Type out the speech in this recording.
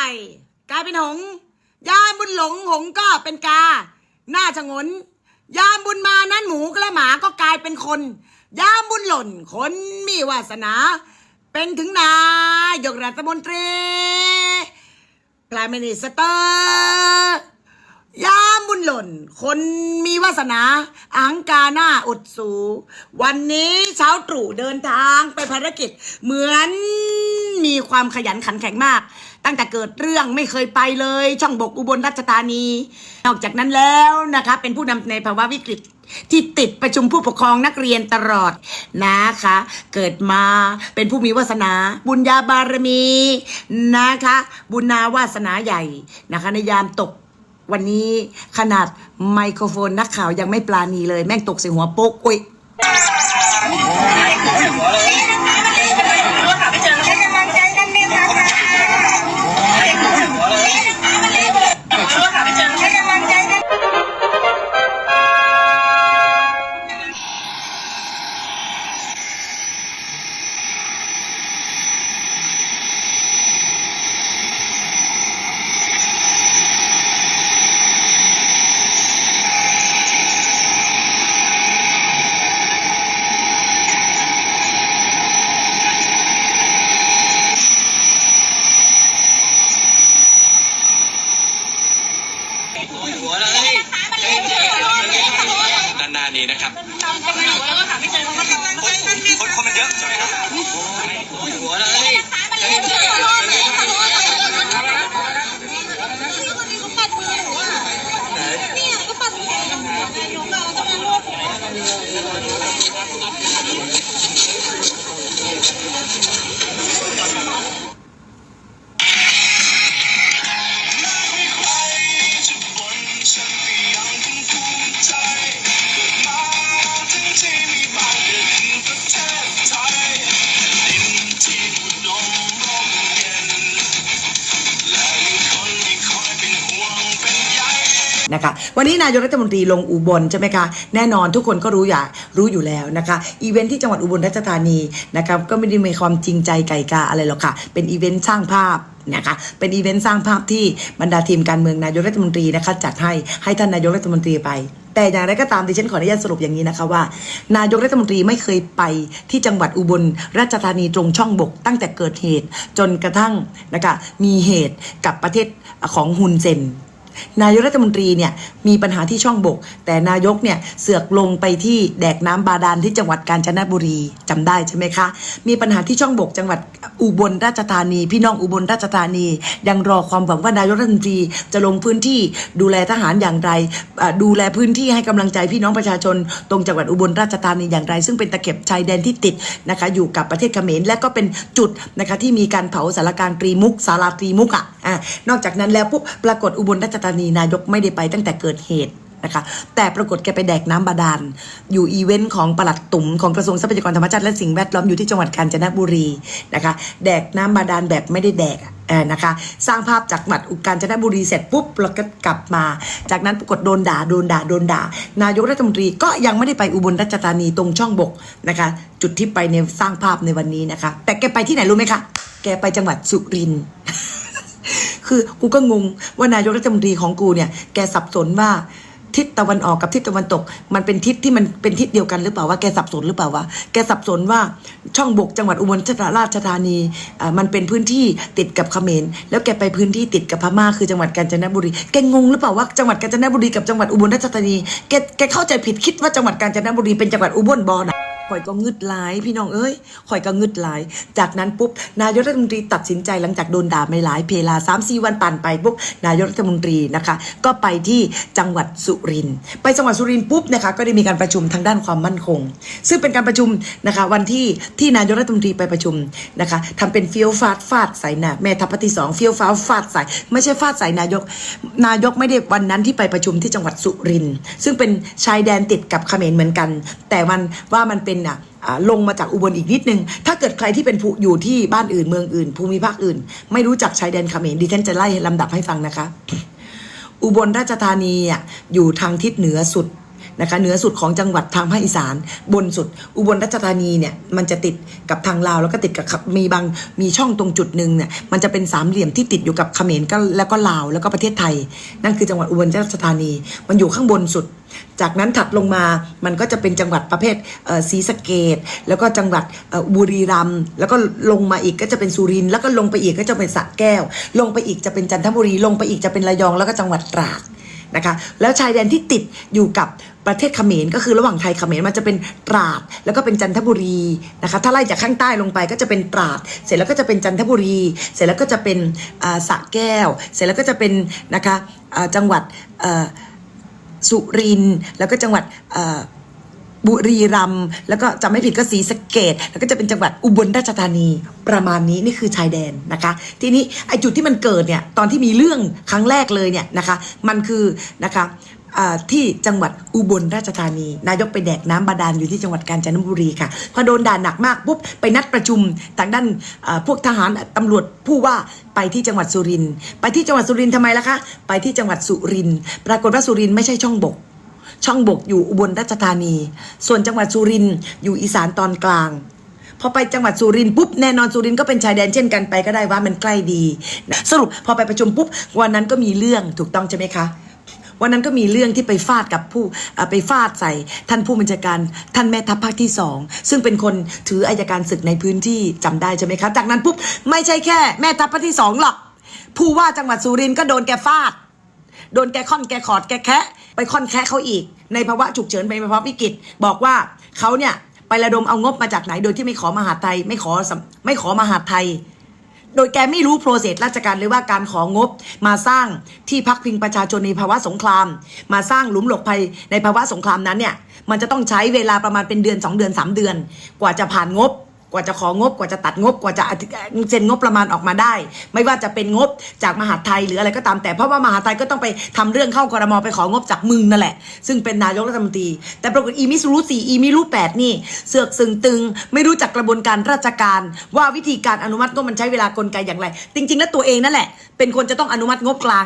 ก่กลายเป็นหงยามบุญหลงหงก็เป็นกา หน้าชะงน ยามบุญมานั้นหมูและหมาก็กลายเป็นคน ยามบุญหล่นคนมีวาสนา เป็นถึงนายกรัฐมนตรีพระมินิสเตอร์ยามบุญหล่น คนมีวาสนาอังกาหน้าอดสู วันนี้เช้าตรู่เดินทางไปภารกิจเหมือน มีความขยันขันแข็งมาก ตั้งแต่เกิดเรื่องไม่เคยไปเลย ช่องบกอุบลราชธานี นอกจากนั้นแล้วนะคะเป็นผู้นำในภาวะวิกฤตที่ติดประชุมผู้ปกครองนักเรียนตลอดนะคะ เกิดมาเป็นผู้มีวาสนา บุญญาบารมีนะคะ บุญนาวาสนาใหญ่นะคะในยามตกวันนี้ขนาดไมโครโฟนนักข่าวยังไม่ปลาณีเลย แม่งตกใส่หัวโป๊กอุ้ย นานๆนี้นะครับคนคนมันเยอะใช่ไหมครับหัวเลย นะคะ วันนี้นายกรัฐมนตรีลงอุบลใช่ไหมคะ แน่นอนทุกคนก็รู้อย่ารู้อยู่แล้วนะคะ อีเวนท์ที่จังหวัดอุบลราชธานีนะครับก็ไม่ได้มีความจริงใจไก่กาอะไรหรอกค่ะ เป็นอีเวนต์สร้างภาพนะคะเป็นอีเวนต์สร้างภาพที่บรรดาทีมการเมืองนายกรัฐมนตรีนะคะจัดให้ให้ท่านนายกรัฐมนตรีไป แต่อย่างไรก็ตามดิฉันขออนุญาตสรุปอย่างนี้นะคะว่า นายกรัฐมนตรีไม่เคยไปที่จังหวัดอุบลราชธานีตรงช่องบก ตั้งแต่เกิดเหตุจนกระทั่งนะคะมีเหตุกับประเทศของฮุนเซน นายกรัฐมนตรีเนี่ยมีปัญหาที่ช่องบก แต่นายกเนี่ยเสือกลงไปที่แดกน้ำบาดาลที่จังหวัดกาญจนบุรีจำได้ใช่ไหมคะ มีปัญหาที่ช่องบกจังหวัดอุบลราชธานี พี่น้องอุบลราชธานี ยังรอความหวังว่านายกรัฐมนตรีจะลงพื้นที่ดูแลทหารอย่างไร ดูแลพื้นที่ให้กำลังใจพี่น้องประชาชน ตรงจังหวัดอุบลราชธานีอย่างไร ซึ่งเป็นตะเข็บชายแดนที่ติดนะคะอยู่กับประเทศเขมรและก็เป็นจุดนะคะที่มีการเผาสารการตรีมุกสาราตรีมุกอะอ่านอกจากนั้นแล้วปุ๊บปรากฏอุบลราชธานีนายกไม่ได้ไปตั้งแต่เกิดเหตุนะคะแต่ปรากฏแกไปแดกน้ำบาดาล อยู่อีเวนต์ของปลัดตุ๋มของกระทรวงทรัพยากรธรรมชาติและสิ่งแวดล้อมอยู่ที่จังหวัดกาญจนบุรีนะคะแดกน้ำบาดาลแบบไม่ได้แดกอะเออนะคะสร้างภาพจากจังหวัดอุกาญจนบุรีเสร็จปุ๊บแล้วก็กลับมา จากนั้นปรากฏโดนด่าโดนด่าโดนด่า นายกรัฐมนตรีก็ยังไม่ได้ไปอุบลราชธานีตรงช่องบกนะคะจุดที่ไปในสร้างภาพในวันนี้นะคะแต่แกไปที่ไหนรู้ไหมคะแกไปจังหวัดสุรินทร์ คือกูก็งงว่านายกรัฐมนตรีของกูเนี่ยแกสับสนว่าทิศตะวันออกกับทิศตะวันตก มันเป็นทิศที่มันเป็นทิศเดียวกันหรือเปล่าว่าแกสับสนหรือเปล่าวะแกสับสนว่าช่องบกจังหวัดอุบลราชธานีอ่ามันเป็นพื้นที่ติดกับเขมรแล้วแกไปพื้นที่ติดกับพม่าคือจังหวัดกาญจนบุรีแกงงหรือเปล่าว่าจังหวัดกาญจนบุรีกับจังหวัดอุบลราชธานีแกแกเข้าใจผิดคิดว่าจังหวัดกาญจนบุรีเป็นจังหวัดอุบลบอนะ ข่อยก็งึดหลาย พี่น้องเอ้ยข่อยก็งึดหลาย จากนั้นปุ๊บนายกรัฐมนตรีตัดสินใจหลังจากโดนด่าไม่หลายเพลาสามสี่วันผ่านไปปุ๊บนายกรัฐมนตรีนะคะ ก็ไปที่จังหวัดสุรินทร์ไปจังหวัดสุรินทร์ปุ๊บนะคะก็ได้มีการประชุมทางด้านความมั่นคง ซึ่งเป็นการประชุมนะคะวันที่ที่นายกรัฐมนตรีไปประชุมนะคะทำเป็นเฟี้ยวฟาดฟาดใส่หนะแม่ทัพภาคที่สองเฟี้ยวฟ้าฟาดใส่ไม่ใช่ฟาดใส่นายก นายกไม่ได้วันนั้นที่ไปประชุมที่จังหวัดสุรินทร์ซึ่งเป็นชายแดนติดกับเขมรเหมือนกัน แต่มันว่ามันเป็นอะอ่าลงมาจากอุบลอีกนิดนึง ถ้าเกิดใครที่เป็นผู้อยู่ที่บ้านอื่นเมืองอื่น ภูมิภาคอื่น ไม่รู้จักชายแดนเขมรดิฉันจะไล่ลำดับให้ฟังนะคะ อุบลราชธานีอยู่ทางทิศเหนือสุด นะคะเหนือสุดของจังหวัดทางภาคอีสาน บนสุด อุบลราชธานีเนี่ยมันจะติดกับทางลาวแล้วก็ติดกับมีบางมีช่องตรงจุดหนึ่งเนี่ยมันจะเป็นสามเหลี่ยมที่ติดอยู่กับเขมรก็แล้วก็ลาวแล้วก็ประเทศไทย นั่นคือจังหวัดอุบลราชธานี มันอยู่ข้างบนสุด จากนั้นถัดลงมามันก็จะเป็นจังหวัดประเภทศรีสะเกดแล้วก็จังหวัดบุรีรัมย์แล้วก็ลงมาอีกก็จะเป็นสุรินทร์แล้วก็ลงไปอีกก็จะเป็นสระแก้ว ลงไปอีกจะเป็นจันทบุรีลงไปอีกจะเป็นระยองแล้วก็จังหวัดตราดนะคะแล้วชายแดนที่ติดอยู่กับประเทศเขมรก็คือระหว่างไทยเขมรมันจะเป็นตราดแล้วก็เป็นจันทบุรีนะคะถ้าไล่จากข้างใต้ลงไปก็จะเป็นตราด เสร็จแล้วก็จะเป็นจันทบุรี เสร็จแล้วก็จะเป็นสระแก้ว เสร็จแล้วก็จะเป็นนะคะจังหวัดสุรินแล้วก็จังหวัดบุรีรัมย์แล้วก็จำไม่ผิดก็ศรีสะเกดแล้วก็จะเป็นจังหวัดอุบลราชธานีประมาณนี้นี่คือชายแดนนะคะ ทีนี้ไอจุดที่มันเกิดเนี่ยตอนที่มีเรื่องครั้งแรกเลยเนี่ยนะคะ มันคือนะคะ ที่จังหวัดอุบลราชธานี นายกไปแดกน้ำบาดาลอยู่ที่จังหวัดกาญจนบุรีค่ะ พอโดนด่าหนักมากปุ๊บไปนัดประชุมทางด้านพวกทหารตำรวจผู้ว่าไปที่จังหวัดสุรินทร์ไปที่จังหวัดสุรินทร์ทำไมล่ะคะ ไปที่จังหวัดสุรินทร์ปรากฏว่าสุรินทร์ไม่ใช่ช่องบก ช่องบกอยู่อุบลราชธานี ส่วนจังหวัดสุรินทร์อยู่อีสานตอนกลางพอไปจังหวัดสุรินทร์ปุ๊บแน่นอนสุรินทร์ก็เป็นชายแดนเช่นกันไปก็ได้ว่ามันใกล้ดี สรุปพอไปประชุมปุ๊บวันนั้นก็มีเรื่องถูกต้องใช่ไหมคะ วันนั้นก็มีเรื่องที่ไปฟาดกับผู้ไปฟาดใส่ท่านผู้บัญชาการท่านแม่ทัพภาคที่สองซึ่งเป็นคนถืออายการศึกในพื้นที่จำได้ใช่ไหมคะจากนั้นปุ๊บไม่ใช่แค่แม่ทัพภาคที่สองหรอกผู้ว่าจังหวัดสุรินทร์ก็โดนแกฟาด โดนแกค่อนแกขอดแกแคะไปค่อนแคะเขาอีก ในภาวะฉุกเฉินในภาวะวิกฤตบอกว่าเขาเนี่ยไประดมเอางบมาจากไหนโดยที่ไม่ขอมหาดไทยไม่ขอไม่ขอมหาดไทย โดยแกไม่รู้โปรเซสราชการเลยว่าการของงบ มาสร้างที่พักพิงประชาชนในภาวะสงคราม มาสร้างหลุมหลบภัยในภาวะสงครามนั้นเนี่ยมันจะต้องใช้เวลาประมาณเป็นเดือน 2 เดือน 3 เดือน กว่าจะผ่านงบ กว่าจะของบ กว่าจะตัดงบ กว่าจะเซ็นงบประมาณออกมาได้ ไม่ว่าจะเป็นงบจากมหาไทยหรืออะไรก็ตามแต่เพราะว่ามหาไทยก็ต้องไปทำเรื่องเข้ากรมอไปของบจากมึงนั่นแหละ ซึ่งเป็นนายกรัฐมนตรี แต่ปรากฏอีมิสรู้สี่อีมิรู้แปดนี่ เสือกสึงตึง ไม่รู้จักกระบวนการราชการ ว่าวิธีการอนุมัติงบมันใช้เวลากลไกอย่างไร จริง ๆ แล้วตัวเองนั่นแหละ เป็นคนจะต้องอนุมัติงบกลาง